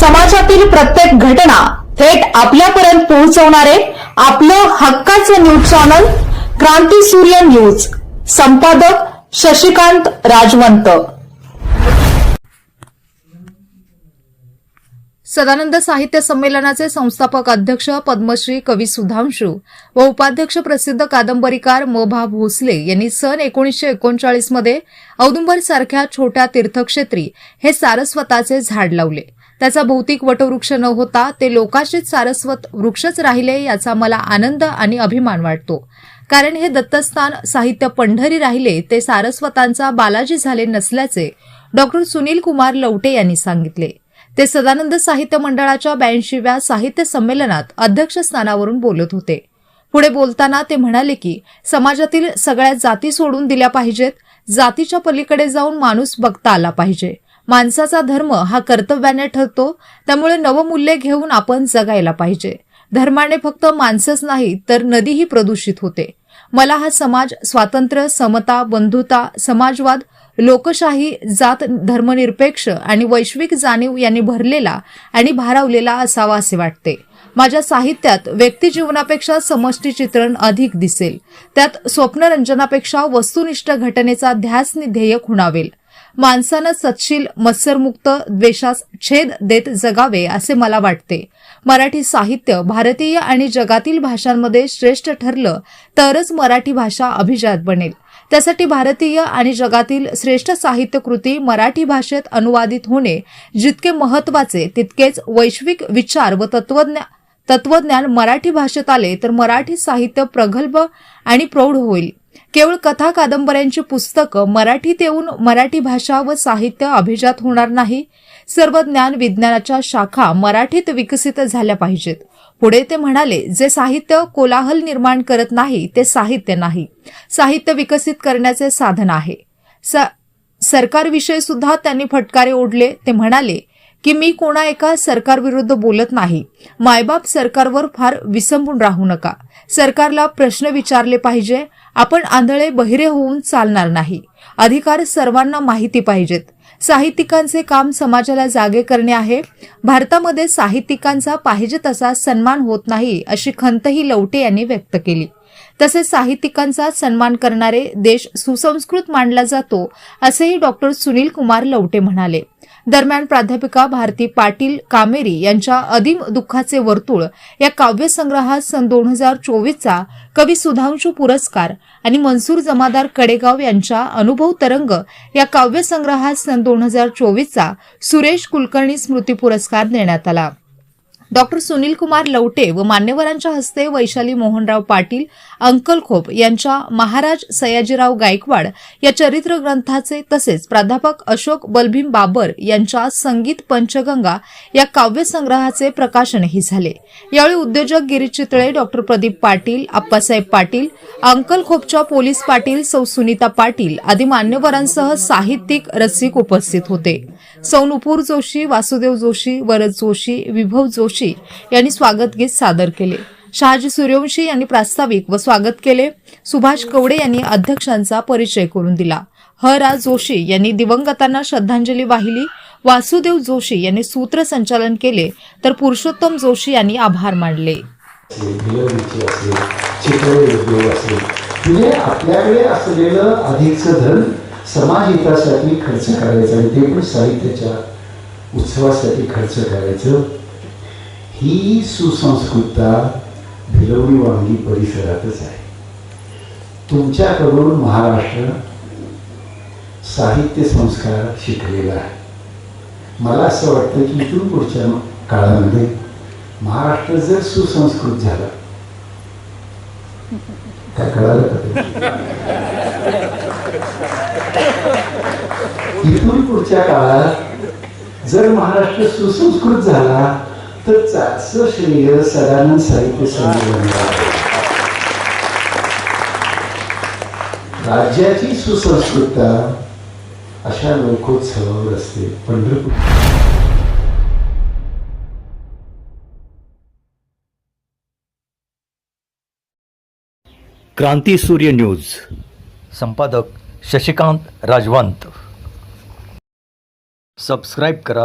समाजातील प्रत्येक घटना थेट आपल्यापर्यंत पोहोचवणारे आपलं हक्काचं न्यूज चॅनल क्रांती सूर्य न्यूज. संपादक शशिकांत राजवंत. सदानंद साहित्य संमेलनाचे संस्थापक अध्यक्ष पद्मश्री कवी सुधांशू व उपाध्यक्ष प्रसिद्ध कादंबरीकार म भा भोसले यांनी सन एकोणीसशे एकोणचाळीसमध्ये औदुंबरसारख्या औदुंबर सारख्या छोट्या तीर्थक्षेत्री हे सारस्वताचे झाड लावले. त्याचा भौतिक वटवृक्ष न होता ते लोकाशीच सारस्वत वृक्षच राहिले याचा मला आनंद आणि अभिमान वाटतो. कारण हे दत्तस्थान साहित्य पंढरी राहिले ते सारस्वतांचा बालाजी झाले नसल्याचे डॉक्टर सुनील कुमार लवटे यांनी सांगितले. ते सदानंद साहित्य मंडळाच्या ब्याऐंशीव्या साहित्य संमेलनात अध्यक्षस्थानावरून बोलत होते. पुढे बोलताना ते म्हणाले की समाजातील सगळ्या जाती सोडून दिल्या पाहिजेत जातीच्या पलीकडे जाऊन माणूस बघता आला पाहिजे. माणसाचा धर्म हा कर्तव्याने ठरतो त्यामुळे नवमूल्य घेऊन आपण जगायला पाहिजे. धर्माने फक्त माणसंच नाही तर नदीही प्रदूषित होते. मला हा समाज स्वातंत्र्य समता बंधुता समाजवाद लोकशाही जात धर्मनिरपेक्ष आणि वैश्विक जाणीव यांनी भरलेला आणि भारावलेला असावा असे वाटते. माझ्या साहित्यात व्यक्तिजीवनापेक्षा समष्टी चित्रण अधिक दिसेल. त्यात स्वप्नरंजनापेक्षा वस्तुनिष्ठ घटनेचा ध्यास ध्येय खुणावेल. माणसानं सत्शील मत्सरमुक्त द्वेषास छेद देत जगावे असे मला वाटते. मराठी साहित्य भारतीय आणि जगातील भाषांमध्ये श्रेष्ठ ठरलं तरच मराठी भाषा अभिजात बनेल. त्यासाठी भारतीय आणि जगातील श्रेष्ठ साहित्य कृती मराठी भाषेत अनुवादित होणे जितके महत्त्वाचे तितकेच वैश्विक विचार व तत्वज्ञा तत्वज्ञान मराठी भाषेत आले तर मराठी साहित्य प्रगल्भ आणि प्रौढ होईल. केवळ कथा कादंबऱ्यांची पुस्तकं मराठीत येऊन मराठी भाषा व साहित्य अभिजात होणार नाही. सर्व ज्ञान विज्ञानाच्या शाखा मराठीत विकसित झाल्या पाहिजेत. पुढे ते म्हणाले जे साहित्य कोलाहल निर्माण करत नाही ते साहित्य नाही. साहित्य विकसित करण्याचे साधन आहे. स- सरकारविषयी सुद्धा त्यांनी फटकारे ओढले. ते म्हणाले की मी कोणा एका सरकारविरुद्ध बोलत नाही. मायबाप सरकारवर फार विसंबून राहू नका. सरकारला प्रश्न विचारले पाहिजे. आपण आंधळे बहिरे होऊन चालणार नाही. अधिकार सर्वांना माहिती पाहिजेत. साहित्यिकांचे काम समाजाला जागे करणे आहे. भारतामध्ये साहित्यिकांचा पाहिजे तसा सन्मान होत नाही अशी खंतही लवटे यांनी व्यक्त केली. तसेच साहित्यिकांचा सन्मान करणारे देश सुसंस्कृत मानला जातो असेही डॉक्टर सुनील कुमार लवटे म्हणाले. दरम्यान प्राध्यापिका भारती पाटील कामेरी यांच्या अधिम दुःखाचे वर्तुळ या काव्यसंग्रहात सन दोन हजार चोवीसचा कवी सुधांशू पुरस्कार आणि मनसूर जमादार कडेगाव यांच्या अनुभव तरंग या काव्यसंग्रहात सन दोन हजार चोवीसचा सुरेश कुलकर्णी स्मृती पुरस्कार देण्यात आला. डॉक्टर सुनील कुमार लवटे व मान्यवरांच्या हस्ते वैशाली मोहनराव पाटील अंकल खोप यांच्या महाराज सयाजीराव गायकवाड या चरित्र ग्रंथाचे तसेच प्राध्यापक अशोक बलभीम बाबर यांच्या संगीत पंचगंगा या काव्यसंग्रहाचे प्रकाशनही झाले. यावेळी उद्योजक गिरीश चितळे डॉक्टर प्रदीप पाटील आप्पासाहेब पाटील अंकल खोपच्या पोलीस पाटील सौ सुनीता पाटील आदी मान्यवरांसह साहित्यिक रसिक उपस्थित होते. सौ नुपूर जोशी वासुदेव जोशी वरद जोशी विभव जोशी सूर्यवंशी यांनी स्वागत गीत सादर केले. शहाजी सूर्यवंशी यांनी प्रास्ताविक व स्वागत केले. सुभाष कवडे यांनी अध्यक्षांचा परिचय करून दिला. ह. रा. जोशी यांनी दिवंगतांना श्रद्धांजली वाहिली. वासुदेव जोशी यांनी सूत्रसंचालन केले. तर पुरुषोत्तम जोशी यांनी आभार मानले. आपल्याकडे असलेलं अधिकचं धन समाज हितासाठी खर्च करायचं आणि ते पण साहित्याच्या उत्सवासाठी खर्च करायचं. ही सुसंस्कृतता भिलवडी वांगी परिसरातच आहे. तुमच्याकडून महाराष्ट्र साहित्य संस्कार शिकलेला आहे. मला असं वाटतं की इथून पुढच्या काळामध्ये महाराष्ट्र जर सुसंस्कृत झाला काय कळालं का इथून पुढच्या काळात जर महाराष्ट्र सुसंस्कृत झाला तर त्याचं श्रेय सदानंद साहित्य संमेलनाला आहे. राज्याची सुसंस्कृतता अशा लोकोत्सवावर असते. पंढरपूर क्रांती सूर्य न्यूज. संपादक शशिकांत राजवंत. सबस्क्राईब करा.